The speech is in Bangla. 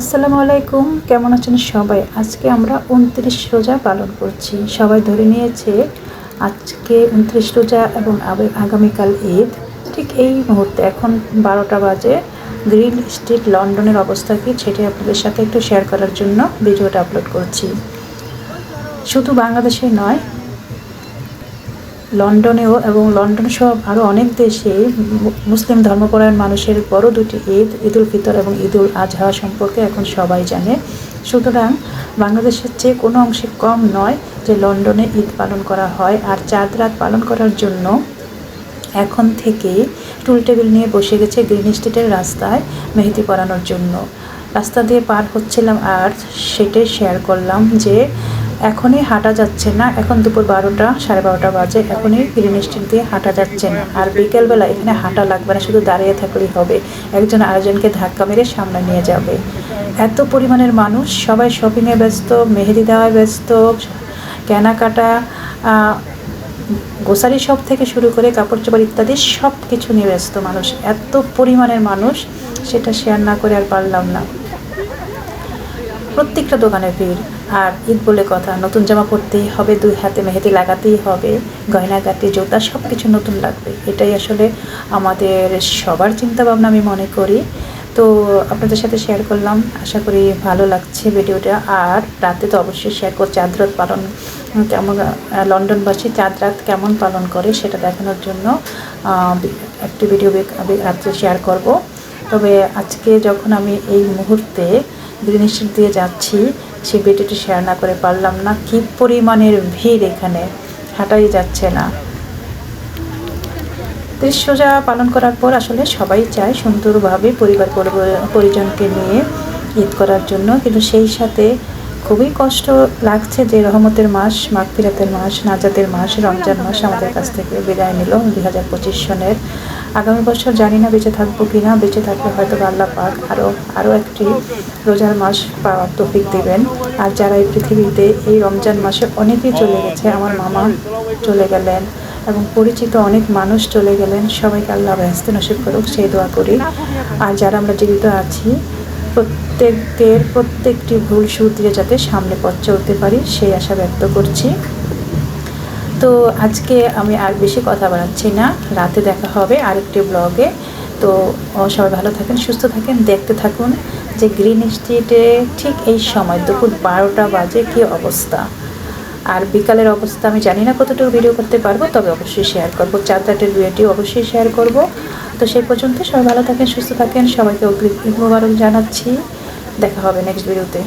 আসসালামু আলাইকুম, কেমন আছেন সবাই? আজকে আমরা উনত্রিশ রোজা পালন করছি। সবাই ধরে নিয়েছে আজকে উনত্রিশ রোজা এবং আগামীকাল ঈদ। ঠিক এই মুহূর্তে এখন বারোটা বাজে। গ্রিন স্ট্রিট লন্ডনের অবস্থা কি সেটি আপনাদের সাথে একটু শেয়ার করার জন্য ভিডিওটা আপলোড করছি। শুধু বাংলাদেশে নয় লন্ডনেও এবং লন্ডন সহ আরও অনেক দেশে মুসলিম ধর্মপরায়ণ মানুষের বড় দুটি ঈদ ঈদ উল ফিতর এবং ঈদ উল আজহা সম্পর্কে এখন সবাই জানে। সুতরাং বাংলাদেশের চেয়ে কোনো অংশে কম নয় যে লন্ডনে ঈদ পালন করা হয় আর চাঁদ রাত পালন করার জন্য এখন থেকে টুল টেবিল নিয়ে বসে গেছে গ্রিন স্ট্রিটের রাস্তায় মেহেদি পরানোর জন্য। রাস্তা দিয়ে পার হচ্ছিলাম আর সেটাই শেয়ার করলাম যে এখনই হাঁটা যাচ্ছে না। এখন দুপুর বারোটা, সাড়ে বারোটা বাজে। এখনই গ্রিন স্ট্রিট দিয়ে হাঁটা যাচ্ছে না। আর বিকেলবেলা এখানে হাঁটা লাগবে না, শুধু দাঁড়িয়ে থাকলেই হবে। একজন আরেকজনকে ধাক্কা মেরে সামনে নিয়ে যাবে। এত পরিমাণের মানুষ, সবাই শপিংয়ে ব্যস্ত, মেহেদি দেওয়ায় ব্যস্ত, কেনাকাটা গোসারি শপ থেকে শুরু করে কাপড় চোপড় ইত্যাদি সব কিছু নিয়ে ব্যস্ত মানুষ। এত পরিমাণের মানুষ, সেটা শেয়ার না করে আর পারলাম না। প্রত্যেকটা দোকানে ভিড়। আর ঈদ বলে কথা, নতুন জামা পরতেই হবে, দুই হাতে মেহেদি লাগাতেই হবে, গয়না গয়নাগাটি জুতা সব কিছু নতুন লাগবে। এটাই আসলে আমাদের সবার চিন্তা ভাবনা আমি মনে করি। তো আপনাদের সাথে শেয়ার করলাম, আশা করি ভালো লাগছে ভিডিওটা। আর রাতে তো অবশ্যই শেয়ার করছি চাঁদ রাত পালন কেমন লন্ডনবাসী চাঁদ রাত কেমন পালন করে সেটা দেখানোর জন্য একটি ভিডিও রাত্রে শেয়ার করব। তবে আজকে যখন আমি এই মুহূর্তে গ্রিন স্ট্রিট দিয়ে যাচ্ছি সেই ভিডিওটি শেয়ার না করে পারলাম না। কি পরিমাণের ভিড় এখানে? হাঁটাই যাচ্ছে না। ত্রিশ রোজা পালন করার পর আসলে সবাই চায় সুন্দরভাবে পরিবার পরিজনকে নিয়ে ঈদ করার জন্য। কিন্তু সেই সাথে খুবই কষ্ট লাগছে যে রহমতের মাস, মাগফিরাতের মাস, নাজাতের মাস, রমজান মাস আমাদের কাছ থেকে বিদায় নিল দুই হাজার পঁচিশ সনের আগামী বছর জানি না বেঁচে থাকব কি না বেঁচে থাকলে হয়তো আল্লাহ পাক আরও আরও একটি রোজার মাস পাওয়ার তৌফিক দেবেন। আর যারা এই পৃথিবীতে এই রমজান মাসে অনেকেই চলে গেছে, আমার মামা চলে গেলেন এবং পরিচিত অনেক মানুষ চলে গেলেন, সবাইকে আল্লাহ ব্যস্ত নসিব করুক, সেই দোয়া করি। আর যারা আমরা জীবিত আছি প্রত্যেকদের প্রত্যেকটি ভুল শুধরে যাতে সামনে পথ চলতে পারি, সেই আশা ব্যক্ত করছি। তো আজকে আমি আর বেশি কথা বাড়াচ্ছি না। রাতে দেখা হবে আরেকটি ব্লগে তো সবাই ভালো থাকেন, সুস্থ থাকেন, দেখতে থাকুন যে গ্রিন স্ট্রিটে ঠিক এই সময় দুপুর বারোটা বাজে কী অবস্থা। আর বিকালের অবস্থা আমি জানি না কতটুকু ভিডিও করতে পারব, তবে অবশ্যই শেয়ার করব। চার চারটের ভিডিও অবশ্যই শেয়ার করব। তো সেই পর্যন্ত সবাই ভালো থাকেন, সুস্থ থাকেন। সবাইকে অগ্রিম মোবারক জানাচ্ছি। দেখা হবে নেক্সট ভিডিওতে